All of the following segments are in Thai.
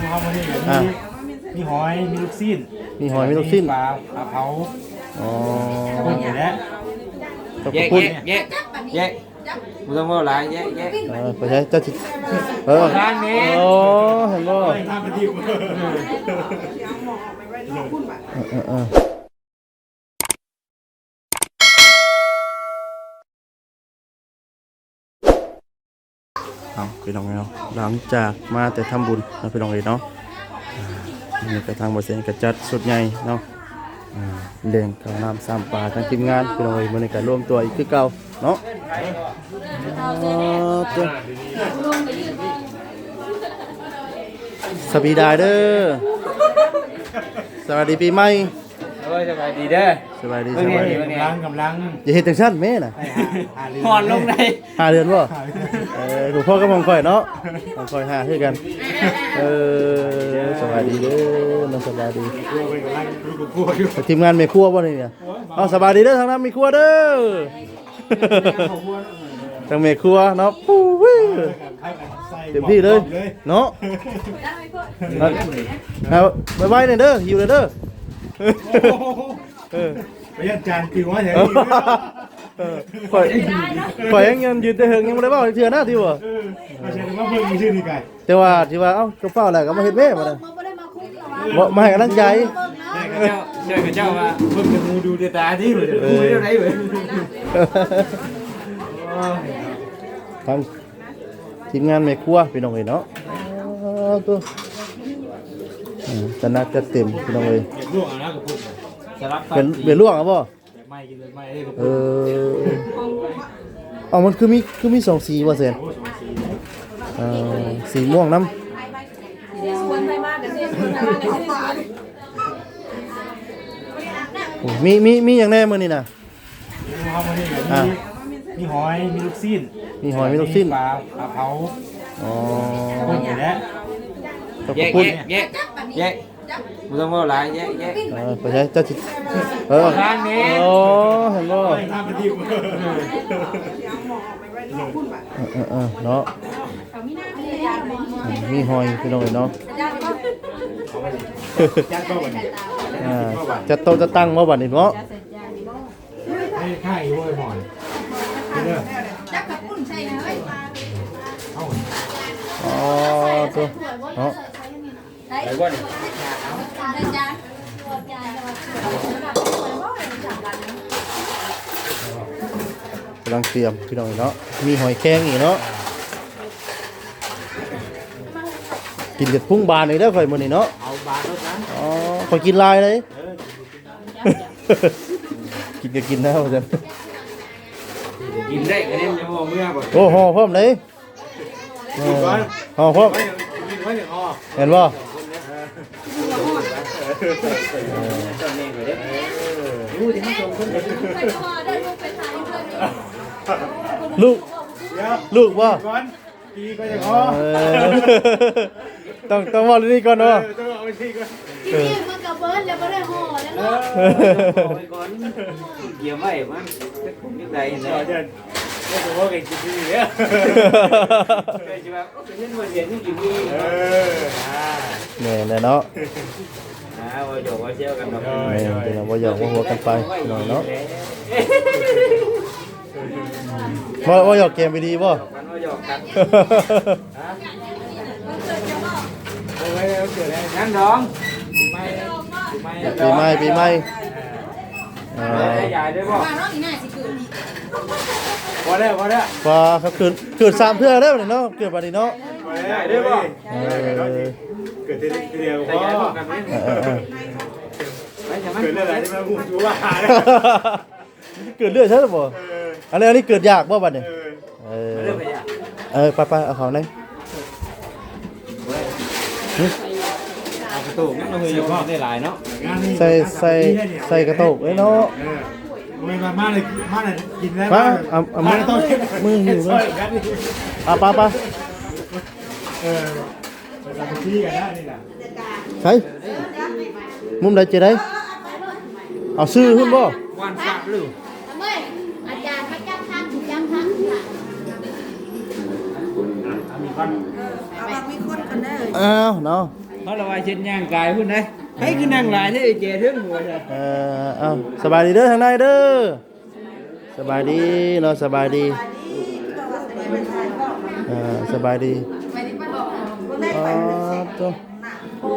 ข้าวมันนี่อ่ามีมีหอยมีลูกซีนมีหอยมีลูกชิ้นปลาปลาเผาอ๋อคนอยู่แล้วขอบแยกคุณแยกแยกบ่ต้องว่าหลายแยกแยกเออไปใช้เจ้าจิเออทางนี้โอ้เห็นบ่ทำเป็นดิวเออ เออเอาไปลองแล้วหลังจากมาแต่ทำบุญเราไปลองเลยเนาะนี่กระทางบริษัทกระจัดสุดใหญ่เนาะอ่าเลี้ยงข้าวน้ำสามปลาทั้งทีมงานไปลองเลยมันในการร่วมตัวอีกคือเก่าเนาะอ๋อตัวสวัสดีดาเด้อสวัสดีปีใหม่ โอ้ยสบายดีเด้อสบายดีเบิ่สงบายดีนี่กำลังกำลังอย่าเห็นจังซั่นแม่น่ะไปหาหาเรือหอนลงในห้าเดือนบ่เออหลวงพ่อก็มองข่อยเนาะมองข่อยห้าคือกันเออสบายดีเด้อน้องสบายดีครัวไปกำลังรู้กับครัวอยู่ทีมงานแม่ครัวบ่นี่เนี่ยเอาสบายดีเด้อทางนั้นมีครัวเด้อทางแม่ครัวเนาะปู้วิเต็มที่เลยเนาะเอาบ๊ายบายเนี่ยเด้อหิวเลยเด้อ เออไปยันจานคิวว่าแถวเออนี้เออข่อยข่อยยังยืนยืนแต่เฮิงยังบ่ได้เว้าเทื่อหน้าที่บ่ไม่ใช่ว่าเพิ่งมีชื่อนี่ไก่แต่ว่าที่ว่าเอ้าก็เฝ้าอะไรก็มาเฮ็ดแม่บ่ได้มันไม่ได้มาคุกหรอวะบ่มาให้กำลังใจเจ้าเจ้ากับเจ้าว่าเพิ่นเป็นงูดูด้วยตาที่เพิ่นกูไม่ได้ไหนเว้ยทางทีมงานแม่ครัวพี่น้องเอ้ยเนาะอ๋อ ตัวอืมจะนัดจะเต็มพี่น้องเอ้ยเก็บลูกเอานะกับพูดสลับเป็นเป็นล่วงอะบ่แต่ไม่กินเลยไม่ได้กับเอพูดอเอามันคือมีคือมีสองสีบ่เซนโอ้สองสีเอ่อสีม่วงน้ชวนไปมากกันสิชวนไปมากกันสิำโอ้มีมีมีอย่างแน่มื้อนี้น่ะข้าวมันนี่อ่ามีหอย มีลูกซีนมีหอย มีลูกชิ้นปลาปลาเผาอ๋อคนอยู่แล้ว ขอบแยกคุณแยกแยกบ่ต้องว่าหลายแยกแยกเออไปใช้เจ้าจิเออทางนี้โอ้เห็นบ่ทำเป็นดิวเออเออเออเนาะมีหอยพี่น้องเอ้ยเนาะยัดเข้าไปอ่าจะโตะจะตั้งว่าบัดนี้เนาะให้ค่ายห้วยหมอนเด้อจักกับปุ่นใช่ไหมเฮ้ยเอาอ๋อตัวเนาะ ไปบ่นี่ได้จ้ากำลังเตรียมพี่น้องเนาะ มีหอยแครงอีกเนาะ กินกับพุ่งบานอีกแล้วข่อยมื้อนี้เนาะ เอาบาทรถนะอ๋อข่อยกินลายเลยกินก็กินนะว่าซั่นกินได้ก็ได้จะบ่เมื่อบ่โอ้ห่อพร้อมเลยเออห่อพร้อมกินไว้เดี๋ยวอ๋อเห็นบ่ตอนนี้ก็ได้ไปพอได้ลูกไปทานเพื่อนลูกเดี๋ยวลูกบ่ก่อนปีก็จะอ๋อเออต้องต้องเว่าเรื่องนี้ก่อนเนาะต้องเอาไปที่ก่อนที่นี่มันกับเบิร์ดแล้วไม่ได้ห่อแล้วเนาะเอาไว้ก่อนเกี่ยวไว้มันเป็นผมยังไงเดี๋นะยวจะไม่รู้ว่าเก่งจริงๆเนี่ยเคยจะแบบเป็นเรื่องวันเดียวที่กี่ปีเอออ่าแม่นแหละเนาะอ่า ว่าหยอกว่าเชี่ยวกันแบบแม่นเป็นว่าหยอกว่าหัวกันไปหน่อยเนาะว่าว่าหยอกเกมไปดีบ่กันว่าหยอกกันเอาไว้แล้วเกิดอะไรงั้นน้องปีใหม่ปีใหม่ปีใหม่ปีใหม่อ่าได้ใหญ่ด้วยบ่มาน้องอีน่าได้วพอแล้วว่าเขาเกิดเกิดสามเทื่อแล้วนี่เนาะเกิดบัดนี้เนาะพอแล้ด้วยป่ะเออ เกิดทีเดียวพ่อกันไหมเออเออเกิดเรื่องอะไรที่มันหูจูว่าเกิดเรื่องใช่หรือเปล่าอันนี้อันนี้เกิดยากบ่บัดนี้เออเออเรื่ออะเออไปไปเอาของเอาประตูงั้นเราเคยอยู่ห้อได้หลายเนาะงานนี้ใส่ใส่ใส่กระโตกไว้เนาะไม่มามาเลยมาเลยกินแล้วมาเอาเอามือมือหิวเลยอะไปไปเออ เราไปที่กันนะนี่แหละใช่มุมใดจะได้เอาซื้อขึ้นบ่วันฝากลูกทำไมอาจารย์พระเจ้าท่านถูกย้ำท่านค่ะมีคนเอาบางมีคนกันได้เลยอ้าวเนาะเพราะเราว่าเช่นย่างกายพุ่นได้ให้คือนั่งหลายที่ไอ้เจเทิงหัวใช่เออเอาสบายดีเด้อทางในเด้อสบายดีเนาะสบายดีเออสบายดีอ๋อ ตัวโอ้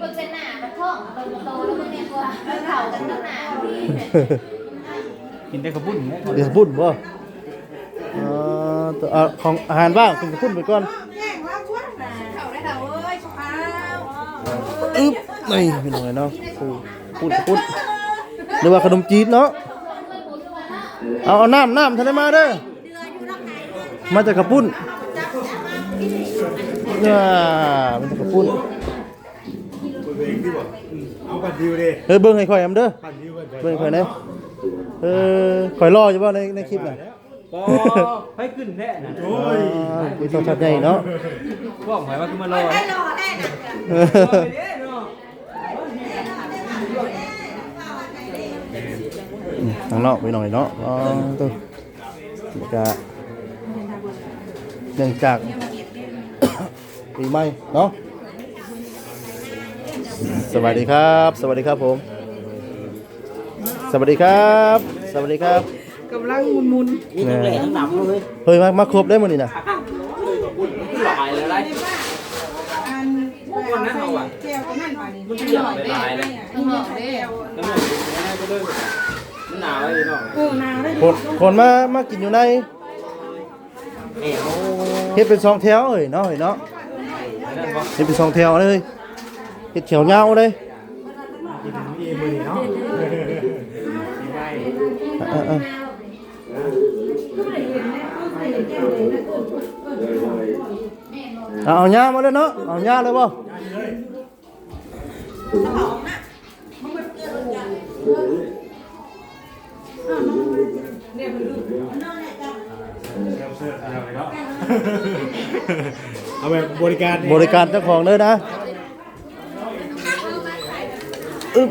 มึงเป็นหน้ามันท่องโตโตแล้วมึงเนี่ยกว่าเข่ากันตั้งหนาพี่กินได้กระปุ่นเนี่ยเดี๋ยวพุ่นบ่อ๋อตัวเอาของอาหารว่างเป็นกระพุ่นไปก่อนเขาได้แต่เอ้ยข้าวอึ๊บนี่พี่น้องเนาะพุ่นพุ่นพุ่นหรือว่าขนมจีนเนาะเอาเอาน้ำน้ำทะเลมาเด้อมาจากกระพุ่น เนี่ยมันจากกระพุ่นเอาบัตรดิวดิเฮ้ยเบิ้งให้ข่อยอำเด้อบัตรดิวกันเบิ้งให้ข่อยนะเออข่อยรออยู่บ่ในในคลิปน่ะก็ให้ขึ้นแท้นะโอ้ยอ่ามีโทรศัพท์ใหญ่เนาะบอกหมายว่าคือมารอได้รอได้นะเออข้างนอกไปหน่อยเนาะอ๋อตัวนี่ก็เนื่องจาก ปีใหม่เนาะสวัสดีครับ สวัสดีครับผม สวัสดีครับ สวัสดีครับกำลังมุนนี่ทั้งแหล่ทั้งหนำเลยเฮ้ยมามาครบได้หมดนี่นะหลายเลยไรๆอันวันนั้นเอาอะแก้วก็นั่นป่านี้มันเกี่ยวหลายเลยต้องบอกเด้อน้ำมันก็เลยมันหนาวเลยเนาะเออนาได้คนคนมามากินอยู่ในเฮ็ดเป็นสองแถวเอ้ยเนาะเอ้ยเนาะเฮ็ดเป็นสองแถวเลยเฮ็ดแถวยาวเลยมีมือเนาะ อะอะเอาเอาหญ้ามาเลยเนา เอาหญ้าเลยบ่เอาแบบบริการบริการเจ้าของเลยนะอึ๊บ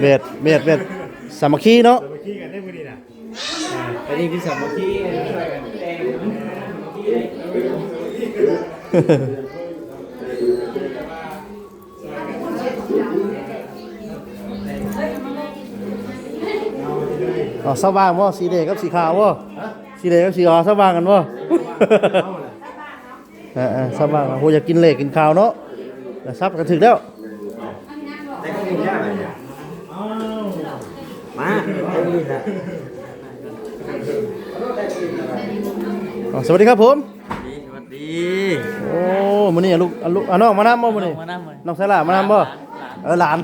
เบ็ดเบ็ดเบ็ดสามัคคีเนาะเมื่อกี้กันได้มือดีนะอันนี้พี่สามัคคีอ๋อสว่างบ่สีแดงกับสีขาวบ่ สีแดงกับสีขาวสว่างกันบ่เออๆสว่างโหอยากกินเหล็กกินขาวเนาะแต่ซับกันถึงแล้วมาเอาอีกละอ๋อสวัสดีครับผมสวัสดีโอ้มื้อนี้อะลูกอะลูกอะน้องมานำบ่มื้อนี้มานำเลยน้องสลามานำบ่เออหลาน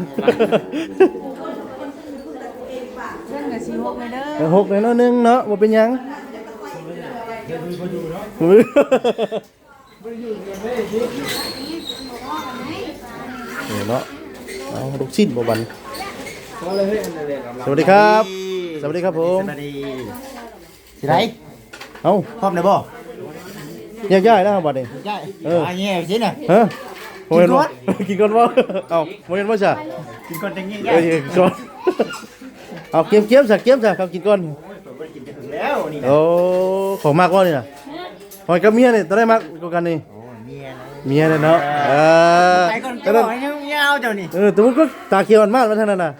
เรื่องกับชีวกเลยเด้อเออหกเลยเนาะหนึงเนาะบ่เป็นหยัง เออเนาะเอาลูกชิ้นบ่บันก็เลยเฮ้ยมันเลยกำลังสวัสดีครับ สวัสดีครับผมสวัสดีสิไรเอ้าพร้อมเลยบ่แยกย้ายนะครับบัดนี้ใช่เอออันนี้สิน่ะฮะโมเห็นบ่กินก่อนบ่เอ้าโมเห็นบ่จ้ะกินก่อนจังงี้เอ้ยกินก่อนเอาเกี๊ยมเกี๊ยมๆซะเกี๊ยมซะครับกินก่อน แล้วนี่นะโอ้ของมากกว่านี่น่ะหอยกับเมียนี่ตอนได้มากกว่ากันนี่ โอ้เมียนะเมียเนี่ยเนาะเออไปก่อนแต่จะบนั้อนกให้ยาวๆเจ้านี่เออแต่มันก็ตาเขียวอ่อนมากแล้วท่านน่ะนะ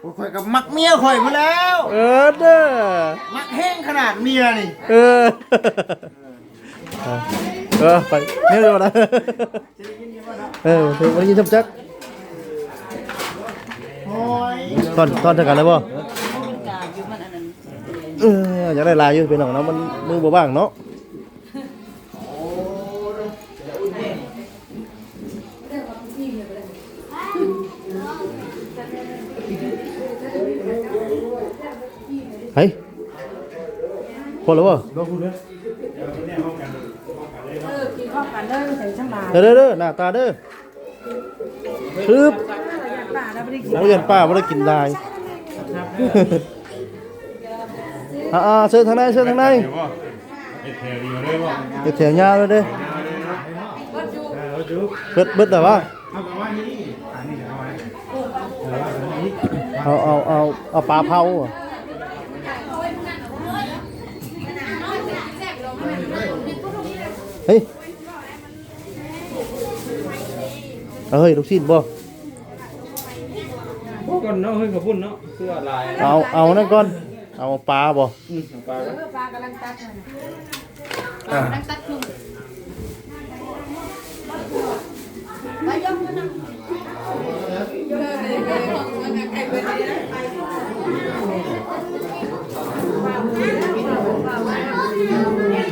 โอ้ยข่อยกับมักเมียข่อยมาแล้ว เออเด้อมักแห้งขนาดเมียนี่เออ เออไปเนี่ยเดี๋ยวนะเออเธอวันนี้ทำจักโอ้ยตอนตอนเท่ากันเลยบ่ เอออยากได้ลายอยู่เป็นหนังเนาะมันมือบ่บ้างเนาะเฮ้ยพอแล้วบ่ลงคุณเด้อเออกินข้าวกันเด้อใส่ช่างบาเด้อเด้อเด้อหน้าตาเด้อปึ๊บป่าแล้วไม่ได้กินนักเรียนป้าบ่ได้กินลาย อ่าๆเชิญทางในเชิญทางในเดี๋ยวบ่เอ็ดแถวเดียวเลยบ่เดี๋ยวแถวยาว เลยเด้อเออเราจุ๊บเบิดเบิดแต่ว่าเอาไปว่านี่อันนี้เอาไว้เอาไว้ตรงนี้เอาเอาเอาเอาปลาเผาอะเฮ้ยเอาเฮ้ยลูกชิ้นบ่พวกคนเนาะเฮ้ยกับพุ่นเนาะเสื้อลายเอาเอานั่นก่อนเอาปลาบ่อืมปลาเออปลากำลังตัดมันอะกำลังตัดคลุม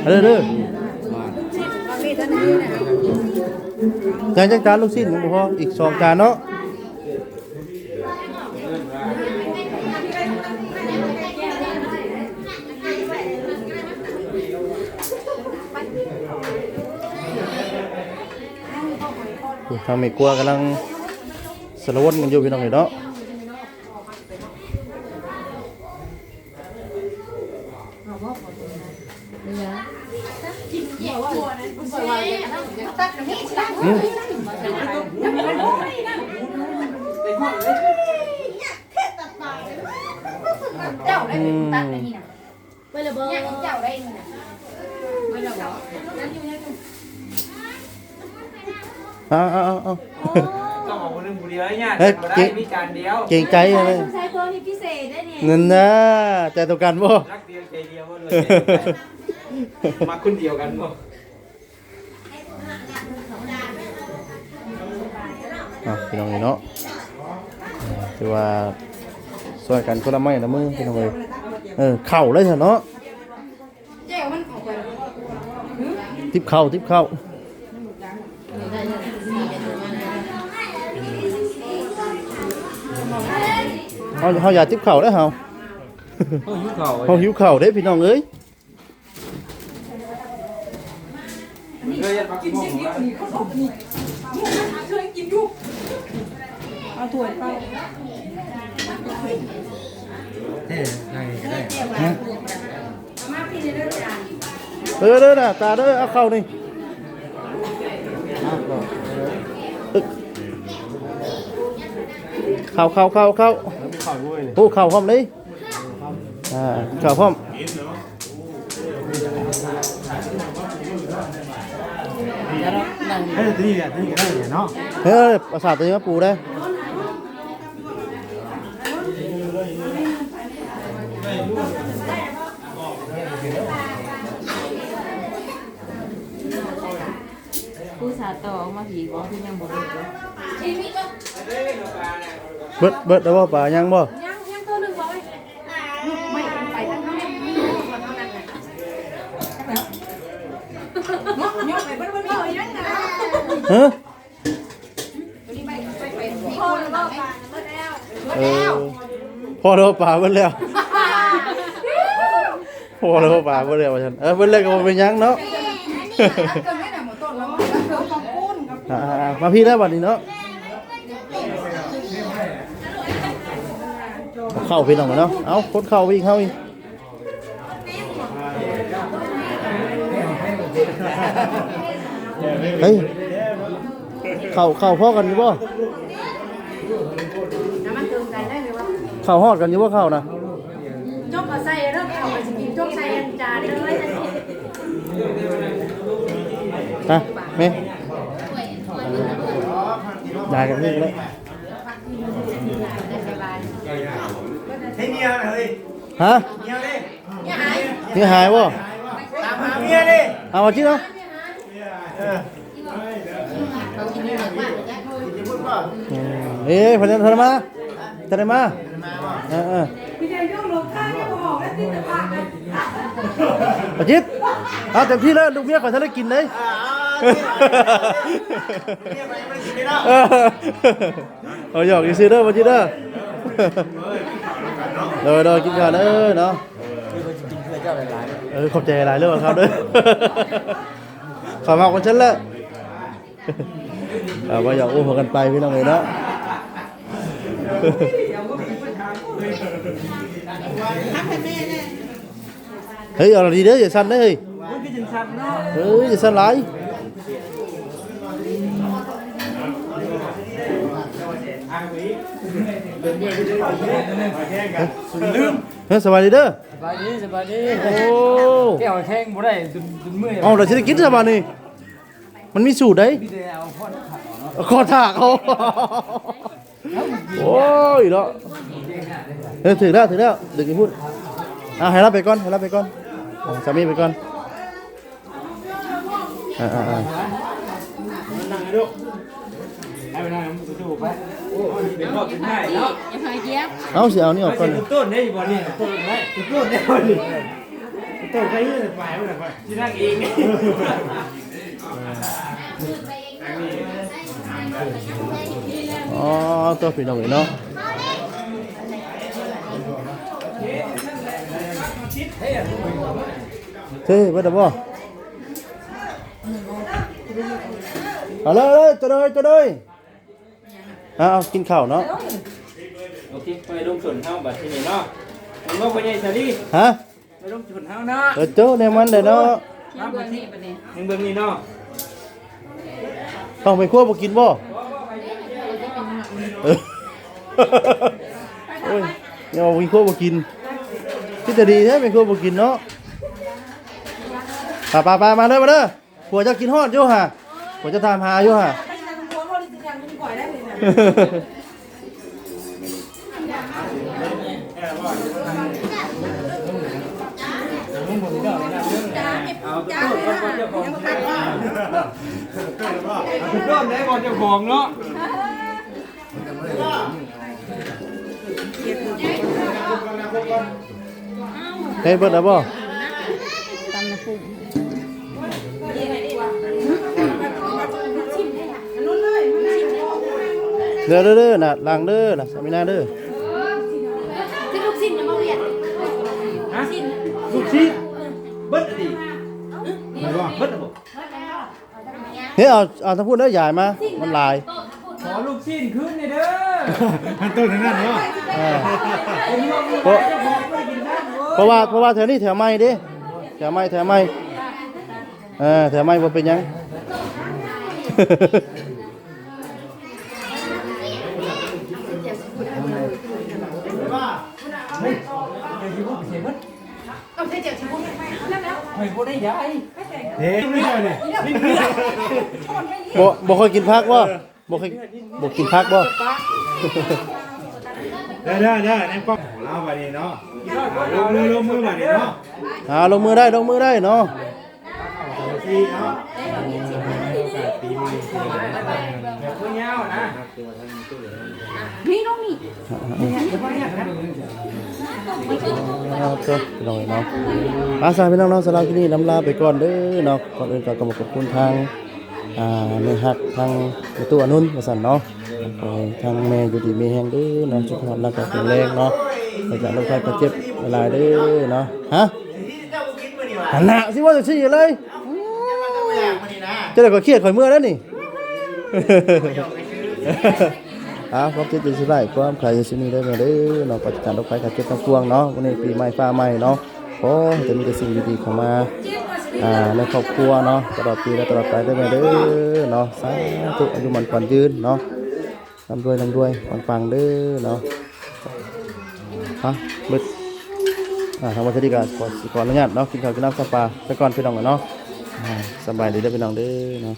เอาเด้อเด้อจานจักจานลูกชิ้นยังบ่พออีกสองจานเนาะ ทางไม่กลัวกำลังสารวนกันอยู่พี่น้องเอ้ยเนาะตัดแบบนี้ใช่ไหมอืมเจ้าได้ตัดแบบนี้นะไปละเบอร์เนี่ยเจ้าได้นี่นะไปละเบอร์ เอาเอาเอาเอา ต้องเอาคนหนึงผู้เดียวเนี่ยเฮ้ยบ่ได้เก่งมีจานเดียวเก่งใจเลยใช้ตัวนี้พิเศษได้นี่นั่นนะใจตัวกันบ่ รักเดียวใจเดียวว่าเลยมาคนเดียวกันบ่อะพี่น้องเอ้ยเนาะถือว่าช่วยกันคนละไม้ละมือพี่น้องเอ้ยเออเข่าเลยเถอะเนาะเจ้ามันออกไปทิปเข่าทิปเข่า เฮาเฮาอย่าทิปเข่าได้อเฮาเฮาหิวข้าวเฮาหิวเข่าเด้พี่น้องเอ้ยเคยมากินสิ่งนี้เอาถ้วยไปเฮ้ยได้ก็ได้เออเด้อน่ะตาเด้อเอาเข้านี่อึ๊กเข้าเข้าเข้าเข้า โอ้เข้าพร้อมเลยอ่าเข้าพร้อมเฮ้ยที่นี่แหละที่นี่ก็ได้เนี่ยเนาะเฮ้ยประสาทตัวนี้มาปูได้ผู้สาต่อออกมาผีบอกที่ยังบ่ได้เลย เบิดเบิดแล้วว่ป่ายังบ่ยังยังตัวหนึงบอกไว้ไม่ไปทางนั้นไม่รู้ว่าเท่านั้นน่ะเนาะยกไปเบิ่งๆๆยังนะฮะพอแล้วบอกกันหมดแล้วเออพอแล้วป่าเบิดแล้วพอแล้วป่าเบิดแล้วว่าฉันเออเบิดแล้วก็บ่เป็นหยังเนาะก็ไม่ได้หมดต้นแล้วมันก็ของปุ้นกับอ่าๆมาพี่ได้บัดนี้เนาะ เข้าพี่น้องเนาะเอาคนเข้าไปอีกเข้าอีกเฮ้ยเข้าเข้าพ่อกันอยู่บ่น้ำมันเติมกันได้ไหมวะเข้าฮอดกันอยู่บ่เข้านะจกก็ใส่เริ่มเอาไปสิกินจกใส่จานเลยอันนี้ฮะแม่ได้กันนี่เลย ให้เมียเฮ้ยฮะเมียดินี่หายบ่ตามหาเมียดิเอามาจิเนาะอืมเอ้ยพนันธนมาธนมาเออเออพี่เดียวยุ่งลงข้างไม่บอกแล้วที่จะพากันปะจิตเอาเต็มที่แล้วลูกเมียขอทะเลกินเลยเออเอาหยอกอีซีเด้อปะจิตเด้อ เด้อเด้อกินข้าวเด้อเนาะเออขอบใจหลายเรื่องครับเด้อขอมาคนฉันละเอาไปหยอกอุ้มกันไปพี่น้องเลยเนาะเฮ้ยเอาดีเด้ออย่าสั่นเด้อเฮ้ยมันคือจังซั่นเนาะเฮ้ยอย่าสั่นหลาย เฮ้ยสบายดีเด้อสบายดีสบายดีโอ้แก้วแข้งบ่ได้จนจนเมื่อยเอาเราจะได้กินสบายนี่มันมีสูตรได้ขอถากเขาโอ้ยเนาะเออถึงแล้วถึงแล้วเดี๋ยวกินพูดอะให้รับไปก่อนให้รับไปก่อนอะสามีไปก่อนอ่าอ่าอ่า เป็นรอบเป็นได้เนาะอย่าพายเจี๊ยบเอาสิเอานี่ออกก่อนต้นต้นได้บ่นี่ต้นได้ต้นได้บ่นี่ต้นใครยืนไปบ่ได้ไปที่นั่งเองอ๋อตัวพี่น้องเนาะเท่บ่ได้บ่เอาเลยเลยจะเลยจะเลย เอาเอากินข้าวเนาะโอเคไปลงส่วนเฮาบัดที่นี่เนาะผมว่าบ่ใหญ่ซะดิฮะไปลงส่วนเฮาเนาะเออเจ้าในมันเด้อเนาะมาบัดที่มึงเบิ่งนี่เนาะต้องไปคั่วบ่กินบ่เออโอ้ยเนี่ยเอาไปคั่วบ่กินที่จะดีแท้ไปคั่วบ่กินเนาะไปไปไปมาเด้อมาเด้อผัวจะกินฮอดอยู่ห่ะผัวจะตามหาอยู่ห่ะ ร้อนเจ้าของต้นได้บ่เจ้าของเนาะเฮ้ยเบิดแล้วบ่ เด้อเด้อเด้อน่ะล้างเด้อน่ะสามีนาเด้อที่ลูกชิ้นยังมาเวียนฮะลูกชิ้นเบิดดิไม่ว่าเบิดบ่เฮ้ยเอาเอาทั้งพูดเด้อยายมามันหลายขอลูกชิ้นคืนนี่เด้อมันต้นทั้งนั้นเนาะเออผมว่าลูกเพราะเจ้าของไม่กินข้าวเว้ยเพราะว่าเพราะว่าแถวนี้แถวใหม่เด้แถวใหม่แถวใหม่เออแถวใหม่บ่เป็นหยัง ไม่บ่ได้ยายเฮ้ยนี่เลยบ่บ่ค่อยกินผักบ่บ่ค่อยบ่กินผักบ่ได้ได้ได้ในกล้องเราบัดนี้เนาะลงมือลงมือบัดนี้เนาะอ่าลงมือได้ลงมือได้เนาะทีเนาะปีใหม่แบบผู้ยาวนะนี่น้องนี่ เอาเถอะพี่น้องเนาะอาสาพี่น้องเนาะสำหรับที่นี่นำลาไปก่อนเด้อเนาะก่อนอื่นก็ต้องขอบคุณทางอ่าแม่ฮักทางแม่ตู้อนุนว่าซั่นเนาะขอให้ทางแม่อยู่ดีมีแฮงเด้อเนาะสุขภาพร่างกายแข็งแรงเนาะแล้วก็โรคภัยไข้เจ็บหลายๆเด้อเนาะฮะหันหน้าสิว่าจะซี่เลยจะได้ก็เครียดข่อยเมื่อแล้วนี่ อ่าความเจ็บเป็นสิได้ความใครจะมีได้มาเด้อเนาะปัจจุบันโรคภัยไข้เจ็บทั้งปวงเนาะวันนี้ปีใหม่ฟ้าใหม่เนาะขอให้จะมีแต่สิ่งดีๆเข้ามาอ่าในครอบครัวเนาะตลอดปีและตลอดไปได้มาเด้อเนาะสาธุอายุมันขวัญยืนเนาะร่ำรวยร่ำรวยปังๆเด้อเนาะฮะบึดอ่าทางวัดชดีกาขอขออนุญาตเนาะกินข้าวกินน้ำสปาไปก่อนพี่น้องเนาะสบายดีเด้อพี่น้องเด้อเนาะ